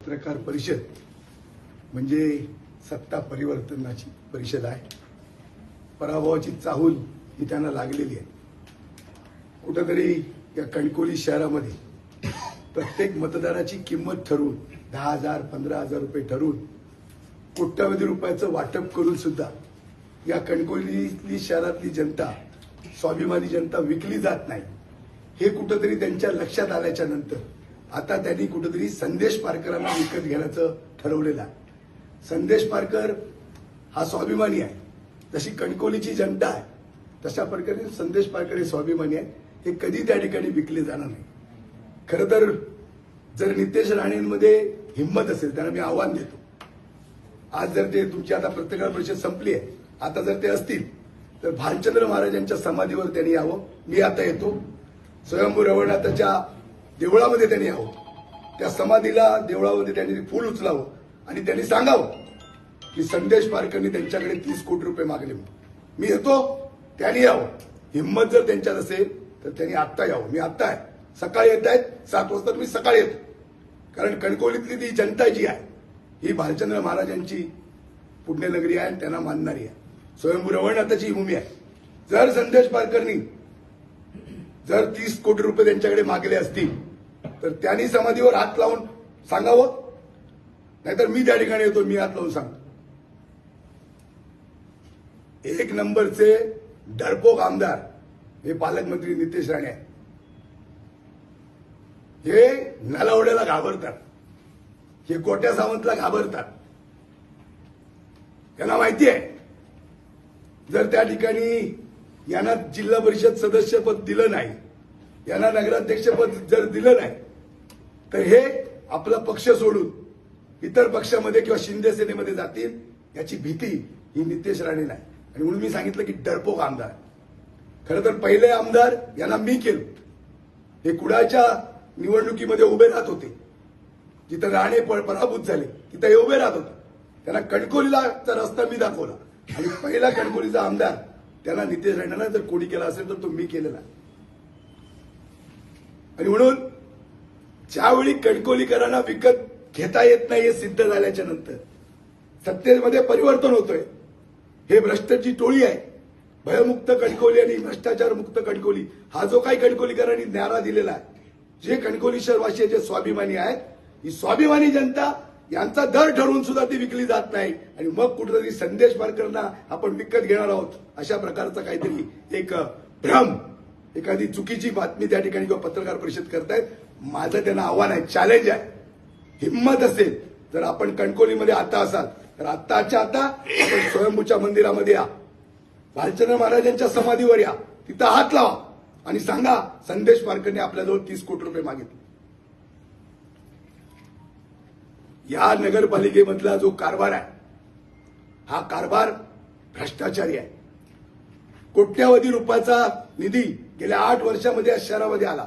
पत्रकार परिषद म्हणजे सत्ता परिवर्तनाची परिषद आहे. पराभवाची चाहूल ही त्यांना लागलेली आहे. कुठंतरी या कणकोली शहरामध्ये प्रत्येक मतदाराची किंमत ठरवून दहा हजार पंधरा हजार रुपये ठरवून कोट्यावधी रुपयाचं वाटप करून सुद्धा या कणकोलीतली शहरातली जनता स्वाभिमानी जनता विकली जात नाही. हे कुठंतरी त्यांच्या लक्षात आल्याच्यानंतर आता त्यांनी कुठंतरी संदेश पारकरांना विकत घेण्याचं ठरवलेलं आहे. संदेश पारकर हा स्वाभिमानी आहे. जशी कणकोलीची जनता आहे तशा प्रकारे संदेश पारकर हे स्वाभिमानी आहे हे कधी त्या ठिकाणी विकले जाणार नाही. खरं तर जर नितेश राणेंमध्ये हिंमत असेल त्यांना मी आव्हान देतो. आज जर ते तुमची आता पत्रकार परिषद संपली आहे आता जर ते असतील तर भालचंद्र महाराजांच्या समाधीवर त्यांनी यावं. मी आता येतो. स्वयंभू रवळनाथाच्या देवळामध्ये त्यांनी यावं. त्या समाधीला देवळामध्ये त्यांनी फूल उचलावं आणि त्यांनी सांगावं की संदेश पारकरनी त्यांच्याकडे तीस कोटी रुपये मागले मी येतो त्यांनी यावं. हिंमत जर त्यांच्यात असेल तर त्यांनी आत्ता यावं. मी आत्ता आहे. सकाळी येत आहेत सात वाजता मी सकाळी येतो. कारण कणकवलीतली ती जनता जी आहे ही भालचंद्र महाराजांची पुण्यनगरी आहे आणि त्यांना मानणारी आहे. स्वयंभू रवळनाथाची ही भूमी आहे. जर संदेश पारकरनी जर तीस कोटी रुपये त्यांच्याकडे मागले असतील तर त्यांनी समाधीवर हात लावून सांगावं. नाहीतर मी त्या ठिकाणी येतो मी हात लावून सांगतो. एक नंबरचे डरपोक आमदार हे पालकमंत्री नितेश राणे आहेत. हे नलावड्याला घाबरतात. हे गोट्या सावंतला घाबरतात. त्यांना माहिती आहे. जर त्या ठिकाणी यांना जिल्हा परिषद सदस्यपद दिलं नाही यांना नगराध्यक्षपद जर दिलं नाही तर हे आपला पक्ष सोडून इतर पक्षामध्ये किंवा शिंदे सेनेमध्ये जातील याची भीती ही नितेश राणे नाही आणि म्हणून मी सांगितलं की डरपोक आमदार. खरं तर पहिले आमदार यांना मी केलो. हे कुडाच्या निवडणुकीमध्ये उभे राहत होते. जिथं राणे पराभूत झाले तिथं हे उभे राहत होते. त्यांना कणकोलीला रस्ता मी दाखवला. आणि पहिला कणकोलीचा आमदार त्यांना नितेश राणेला जर कोणी केला असेल तर तो मी केलेला आणि म्हणून ज्यावेळी कणकोलीकरांना विकत घेता येत नाही हे सिद्ध झाल्याच्यानंतर सत्तेमध्ये परिवर्तन होतोय. हे भ्रष्टाची टोळी आहे. भयमुक्त कणकोली आणि भ्रष्टाचार मुक्त कणकोली हा जो काही कणकोलीकरांनी न्यारा दिलेला आहे जे कणकोली शहरवासी जे स्वाभिमानी आहेत ही स्वाभिमानी जनता यांचा दर ठरवून सुद्धा ती विकली जात नाही. आणि मग कुठेतरी संदेश पारकरांना आपण विकत घेणार आहोत अशा प्रकारचा काहीतरी एक भ्रम एखादी चुकीची बातमी त्या ठिकाणी किंवा पत्रकार परिषद करतायत. माझं त्यांना आव्हान आहे चॅलेंज आहे. हिंमत असेल जर आपण कणकोलीमध्ये आता असाल तर आत्ताच्या आता आपण स्वयंभूच्या मंदिरामध्ये या. भालचंद्र महाराजांच्या समाधीवर या. तिथं हात लावा. आणि सांगा संदेश पारकरने आपल्याजवळ तीस कोटी रुपये मागितले. या नगरपालिकेमधला जो कारभार आहे हा कारभार भ्रष्टाचारी आहे. कोट्यावधी रुपयाचा निधी गेल्या आठ वर्षामध्ये या शहरामध्ये आला.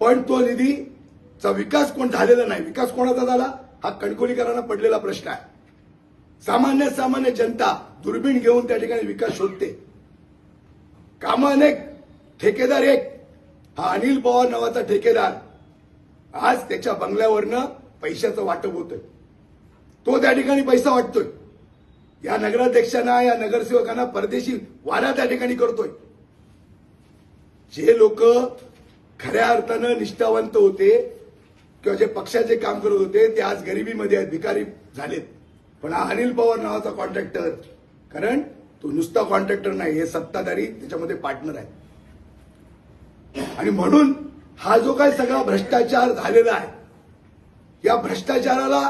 पण तो निधीचा विकास कोण झालेला नाही. विकास कोणाचा झाला? हा कणकोलीकरांना पडलेला प्रश्न आहे. सामान्य सामान्य जनता दुर्बीण घेऊन त्या ठिकाणी विकास शोधते. काम अनेक ठेकेदार एक. हा अनिल पवार नावाचा ठेकेदार आज त्याच्या बंगल्यावरनं पैशाचं वाटप होतोय. तो त्या ठिकाणी पैसा वाटतोय. या नगराध्यक्षांना या नगरसेवकांना परदेशी वारा त्या ठिकाणी करतोय. जे लोक खऱ्या अर्थानं निष्ठावंत होते किंवा जे पक्षाचे काम करत होते ते आज गरिबीमध्ये आहेत भिकारी झालेत. पण हा अनिल पवार नावाचा कॉन्ट्रॅक्टर कारण तो नुसता कॉन्ट्रॅक्टर नाही हे सत्ताधारी त्याच्यामध्ये पार्टनर आहे आणि म्हणून हा जो काय सगळा भ्रष्टाचार झालेला आहे या भ्रष्टाचाराला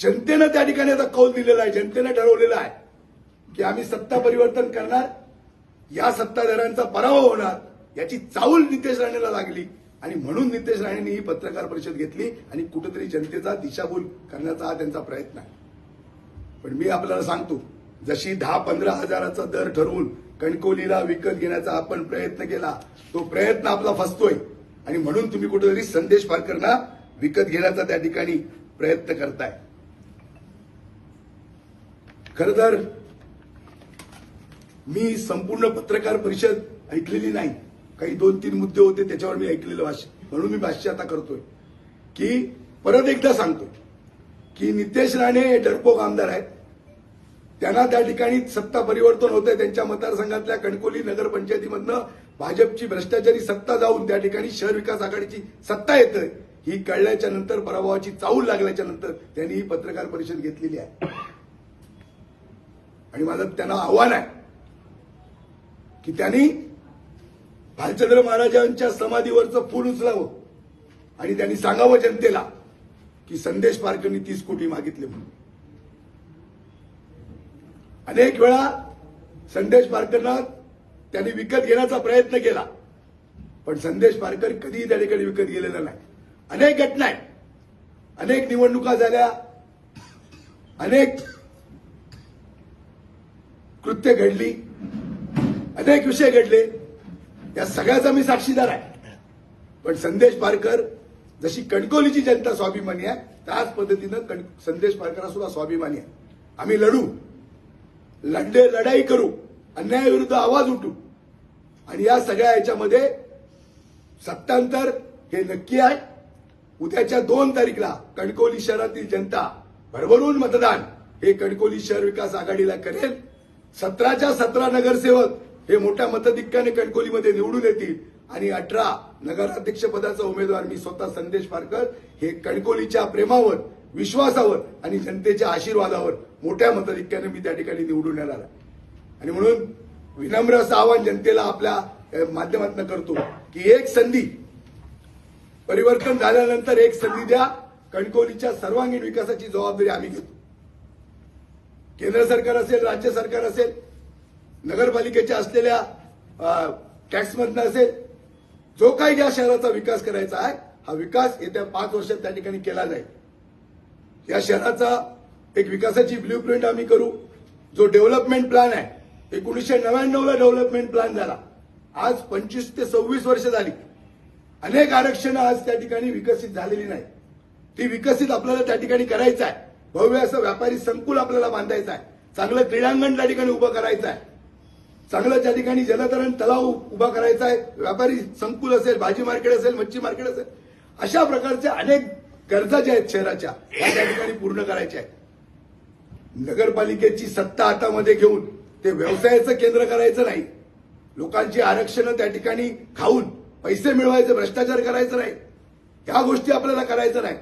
जनतेनं त्या ठिकाणी आता कौल दिलेला आहे जनतेनं ठरवलेला आहे की आम्ही सत्ता परिवर्तन करणार या सत्ताधाऱ्यांचा पराभव होणार याची चाऊल नितेश राणेला लागली. आणि म्हणून नितेश राणेंनी ही पत्रकार परिषद घेतली आणि कुठेतरी जनतेचा दिशाभूल करण्याचा हा त्यांचा प्रयत्न आहे. पण मी आपल्याला सांगतो जशी दहा पंधरा हजाराचा दर ठरवून कणकोलीला विकत घेण्याचा आपण प्रयत्न केला तो प्रयत्न आपला फसतोय. आणि म्हणून तुम्ही कुठेतरी संदेश पारकरना विकत घेण्याचा त्या ठिकाणी प्रयत्न करताय. खर तर मी संपूर्ण पत्रकार परिषद ऐकलेली नाही. काही दोन तीन मुद्दे होते त्याच्यावर मी ऐकलेलं भाष्य. म्हणून मी भाष्य आता करतोय. की परत एकदा सांगतो की नितेश राणे हे डरपोक आमदार आहेत. त्यांना त्या ठिकाणी सत्ता परिवर्तन होतंय. त्यांच्या मतदारसंघातल्या कणकोली नगरपंचायतीमधनं भाजपची भ्रष्टाचारी सत्ता जाऊन त्या ठिकाणी शहर विकास आघाडीची सत्ता येतंय. ही कळल्याच्या नंतर पराभवाची चाऊल लागल्याच्या नंतर त्यांनी ही पत्रकार परिषद घेतलेली आहे. आणि माझं त्यांना आव्हान आहे की त्यांनी भालचंद्र महाराजांच्या समाधीवरचं फूल उचलावं. आणि त्यांनी सांगावं जनतेला की संदेश पारकरनी तीस कोटी मागितले म्हणून. अनेक वेळा संदेश पारकरना त्यांनी विकत घेण्याचा प्रयत्न केला. पण संदेश पारकर कधीही त्या ठिकाणी विकत गेलेला नाही. अनेक घटना आहेत अनेक निवडणुका झाल्या. अनेक कृत्य घडली. अनेक विषय घडले. या सगळ्याचा मी साक्षीदार आहे. पण संदेश पारकर जशी कणकोलीची जनता स्वाभिमानी आहे त्याच पद्धतीनं कण- संदेश पारकर सुद्धा स्वाभिमानी आहे. आम्ही लढू. लढले लढाई करू. अन्यायाविरुद्ध आवाज उठू. आणि या सगळ्या याच्यामध्ये सत्तांतर हे नक्की आहे. उद्याच्या दोन तारीखला कणकोली शहरातील जनता भरभरून मतदान हे कणकोली शहर विकास आघाडीला करेल. सतराच्या सतरा नगरसेवक हे मोठ्या मतधिक्याने कणकोलीमध्ये निवडून येतील. आणि अठरा नगराध्यक्ष पदाचा उमेदवार मी स्वतः संदेश पारकर हे कणकोलीच्या प्रेमावर विश्वासावर आणि जनतेच्या आशीर्वादावर मोठ्या मतधिक्याने मी त्या ठिकाणी निवडून येणार आहे. आणि म्हणून विनम्र असं आवाहन जनतेला आपल्या माध्यमातून करतो की एक संधी परिवर्तन झाल्यानंतर एक संधी द्या. कणकोलीच्या सर्वांगीण विकासाची जबाबदारी आम्ही घेतो. केंद्र सरकार असेल राज्य सरकार असेल नगरपालिकेच्या असलेल्या टॅक्समधनं असेल जो काही या शहराचा विकास करायचा आहे हा विकास येत्या पाच वर्षात त्या ठिकाणी केला जाईल. या शहराचा एक विकासाची ब्ल्यू प्रिंट आम्ही करू. जो डेव्हलपमेंट प्लॅन आहे एकोणीसशे नव्याण्णवला डेव्हलपमेंट प्लॅन झाला. आज पंचवीस ते सव्वीस वर्ष झाली. अनेक आरक्षणं आज त्या ठिकाणी विकसित झालेली नाही ती विकसित आपल्याला त्या ठिकाणी करायचं आहे. भव्य असं व्यापारी संकुल आपल्याला बांधायचं आहे. चांगलं क्रीडांगण त्या ठिकाणी उभं करायचं आहे. चांगलं त्या ठिकाणी जलतरण तलाव उभा करायचा आहे व्यापारी संकुल असेल भाजी मार्केट असेल मच्छी मार्केट असेल अशा प्रकारच्या अनेक गरजा ज्या आहेत शहराच्या त्या त्या ठिकाणी पूर्ण करायच्या आहेत. नगरपालिकेची सत्ता हातामध्ये घेऊन ते व्यवसायाचं केंद्र करायचं नाही. लोकांची आरक्षणं त्या ठिकाणी खाऊन पैसे मिळवायचे भ्रष्टाचार करायचं नाही. या गोष्टी आपल्याला करायचं नाही.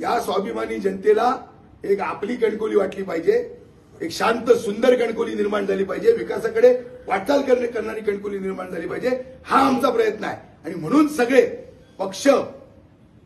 या स्वाभिमानी जनतेला एक आपली कणकोली वाटली पाहिजे. एक शांत सुंदर कणकोली निर्माण झाली पाहिजे. विकासाकडे वाटचाल करणे करणारी कणकोली निर्माण झाली पाहिजे. हा आमचा प्रयत्न आहे. आणि म्हणून सगळे पक्ष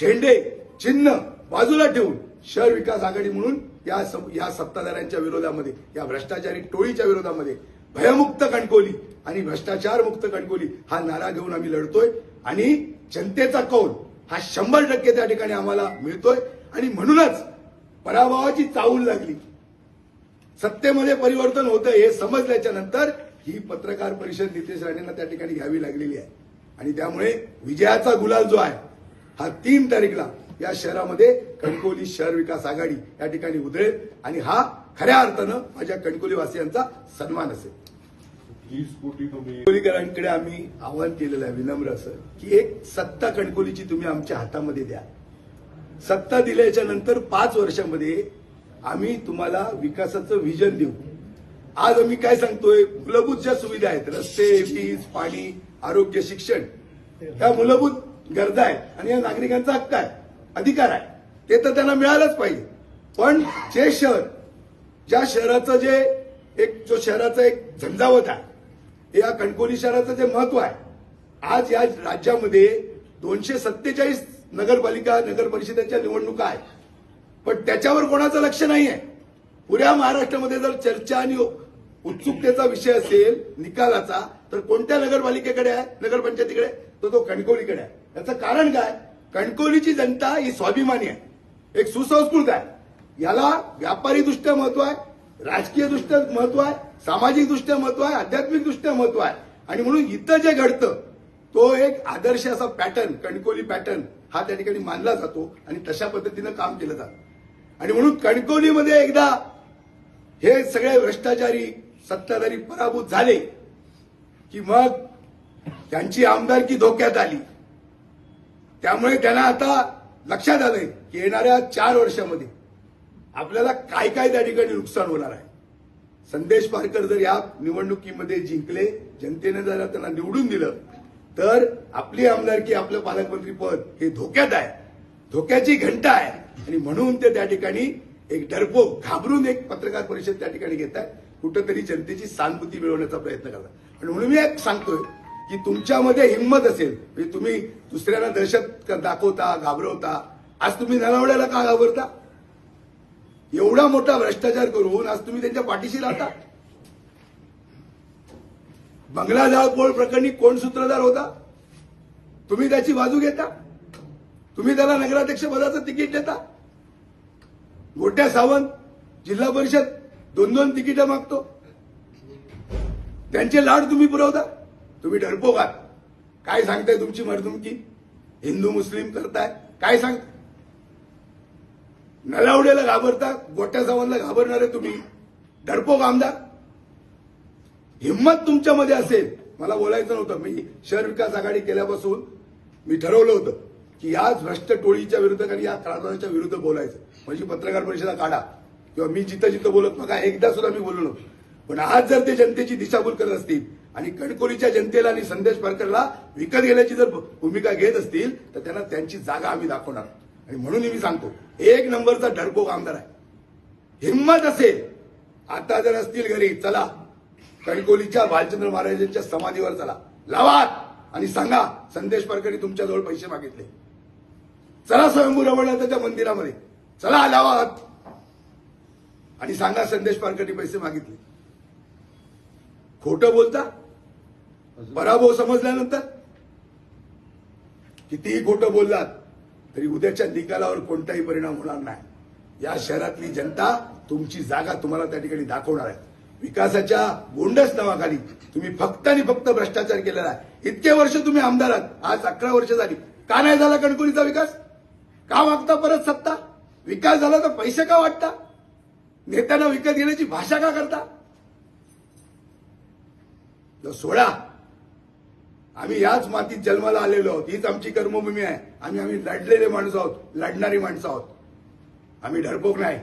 झेंडे चिन्ह बाजूला ठेवून शहर विकास आघाडी म्हणून या या सत्ताधाऱ्यांच्या विरोधामध्ये या भ्रष्टाचारी टोळीच्या विरोधामध्ये भयमुक्त कणकोली आणि भ्रष्टाचार मुक्त कणकोली हा नारा घेऊन आम्ही लढतोय. आणि जनतेचा कौल हा शंभर टक्के त्या ठिकाणी आम्हाला मिळतोय. आणि म्हणूनच पराभवाची चावूल लागली. सत्तेमध्ये परिवर्तन होतं हे समजल्याच्या नंतर ही पत्रकार परिषद नितेश राणेंना त्या ठिकाणी घ्यावी लागलेली आहे. आणि त्यामुळे विजयाचा गुलाल जो आहे हा तीन तारीखला या शहरामध्ये कणकोली शहर विकास आघाडी या ठिकाणी उधळेल आणि हा खऱ्या अर्थानं माझ्या कणकोली वासियांचा सन्मान असेल. तीस कोटी तुम्ही कणकोलीकरांकडे आम्ही आवाहन केलेलं आहे विनम्र असं की एक सत्ता कणकोलीची तुम्ही आमच्या हातामध्ये द्या. सत्ता दिल्याच्या नंतर पाच वर्षामध्ये आम्ही तुम्हाला विकासाचं विजन देऊ. आज आम्ही काय सांगतोय? मूलभूत ज्या सुविधा आहेत रस्ते वीज पाणी आरोग्य शिक्षण ह्या मूलभूत गरजा आहेत आणि या नागरिकांचा हक्क आहे अधिकार आहे. ते तर त्यांना मिळालंच पाहिजे. पण जे शहर ज्या शहराचं जे एक जो शहराचा एक झंझावत आहे या कणकोली शहराचं जे महत्त्व आहे आज या राज्यामध्ये दोनशे सत्तेचाळीस नगरपालिका नगर परिषदेच्या निवडणुका आहेत. पण त्याच्यावर कोणाचं लक्ष नाही आहे पुऱ्या महाराष्ट्रामध्ये जर चर्चा आणि उत्सुकतेचा विषय असेल निकालाचा तर कोणत्या नगरपालिकेकडे आहे? नगरपंचायतीकडे? तर तो कणकोलीकडे आहे. याचं कारण काय? कणकोलीची जनता ही स्वाभिमानी आहे. एक सुसंस्कृत आहे. याला व्यापारी दृष्ट्या महत्त्व आहे राजकीय दृष्ट्या महत्त्व आहे सामाजिक दृष्ट्या महत्त्व आहे आध्यात्मिक दृष्ट्या महत्त्व आहे. आणि म्हणून इथं जे घडतं तो एक आदर्श असा पॅटर्न कणकोली पॅटर्न हा त्या ठिकाणी मानला जातो आणि तशा पद्धतीनं काम केलं जातं. आणि म्हणून कणकवलीमध्ये एकदा हे सगळे भ्रष्टाचारी सत्ताधारी पराभूत झाले की मग त्यांची आमदारकी धोक्यात आली. त्यामुळे त्यांना आता लक्षात आलंय की येणाऱ्या चार वर्षामध्ये आपल्याला काय काय त्या ठिकाणी नुकसान होणार आहे. संदेश पारकर जर या निवडणुकीमध्ये जिंकले जनतेने जर त्यांना निवडून दिलं तर आपली आमदारकी आपलं पालकमंत्री पद हे धोक्यात आहे. धोक्याची घंटा आहे. आणि म्हणून ते त्या ठिकाणी एक डरपोक घाबरून एक पत्रकार परिषद त्या ठिकाणी घेत आहे कुठंतरी जनतेची सहानुभूती मिळवण्याचा प्रयत्न करतात. आणि म्हणून मी एक सांगतोय की तुमच्यामध्ये हिंमत असेल म्हणजे तुम्ही दुसऱ्यांना दहशत दाखवता घाबरवता आज तुम्ही नलावड्याला का घाबरता? एवढा मोठा भ्रष्टाचार करून आज तुम्ही त्यांच्या पाठीशी राहता बंगला जाळपोळ प्रकरणी कोण सूत्रधार होता? तुम्ही त्याची बाजू घेता? तुम्ही त्याला नगराध्यक्ष पदाचं तिकीट देता? गोट्या सावंत जिल्हा परिषद दोन दोन तिकीट मागतो. त्यांचे लाड तुम्ही पुरवता? तुम्ही डरपोगात काय सांगताय तुमची मर्दुमकी? हिंदू मुस्लिम करताय. काय सांग नलावडेला घाबरता गोट्या सावंतला घाबरणारे तुम्ही. डरपोक आमदार. हिंमत तुमच्यामध्ये असेल. मला बोलायचं नव्हतं. मी शहर विकास आघाडी केल्यापासून मी ठरवलं होतं. की याच भ्रष्ट टोळीच्या विरुद्ध आणि या कारभाराच्या विरुद्ध बोलायचं? म्हणजे पत्रकार परिषदा काढा. किंवा मी जिथं जिथं बोलत नका एकदा सुद्धा मी बोललो पण आज जर ते जनतेची दिशाभूल करत असतील आणि कणकोलीच्या जनतेला आणि संदेश पारकरला विकत घेण्याची जर भूमिका घेत असतील तर त्यांना त्यांची जागा आम्ही दाखवणार. आणि म्हणून मी सांगतो एक नंबरचा डरपोक आमदार आहे. हिंमत असेल आता जर असतील घरी चला. कणकोलीच्या भालचंद्र महाराजांच्या समाधीवर चला. लावा आणि सांगा संदेश पारकरी तुमच्याजवळ पैसे मागितले. चला स्वयंभू रमणाच्या मंदिरामध्ये. चला लावा आहात. आणि सांगा संदेश पारकरी पैसे मागितले. खोटं बोलता? पराभव समजल्यानंतर? कितीही खोटं बोललात तरी उद्याच्या निकालावर कोणताही परिणाम होणार नाही. या शहरातली जनता तुमची जागा तुम्हाला त्या ठिकाणी दाखवणार आहे. विकासाच्या गोंडस नावाखाली तुम्ही फक्त आणि फक्त भ्रष्टाचार केलेला आहे. इतके वर्ष तुम्ही आमदार आहात. आज अकरा वर्ष झाली. का नाही झाला कणकोलीचा विकास? का मागता परत सत्ता? विकास झाला तर पैसे का वाटता? नेत्यांना विकत घेण्याची भाषा का करता? तर सोडा. आम्ही याच मातीत जन्माला आलेलो आहोत. हीच आमची कर्मभूमी आहे. आम्ही आम्ही लढलेले माणसं आहोत. लढणारी माणसं आहोत. आम्ही डरपोक नाही.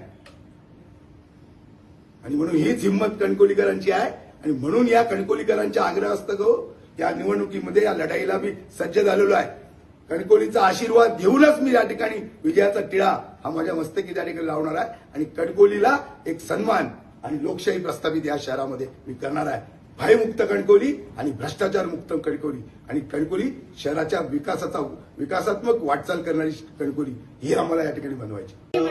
आणि म्हणून हीच हिंमत कणकोलीकरांची आहे. आणि म्हणून या कणकोलीकरांच्या आग्रहास्तव या निवडणुकीमध्ये या लढाईला मी सज्ज झालेलो आहे. कणकोलीचा आशीर्वाद घेऊनच मी या ठिकाणी विजयाचा टिळा हा माझ्या मस्तकी त्या ठिकाणी लावणार आहे. आणि कणकोलीला एक सन्मान आणि लोकशाही प्रस्थापित या शहरामध्ये मी करणार आहे. भयमुक्त कणकोली आणि भ्रष्टाचार मुक्त कणकोली. आणि कणकोली शहराच्या विकासाचा विकासात्मक वाटचाल करणारी कणकोली ही आम्हाला या ठिकाणी बनवायची.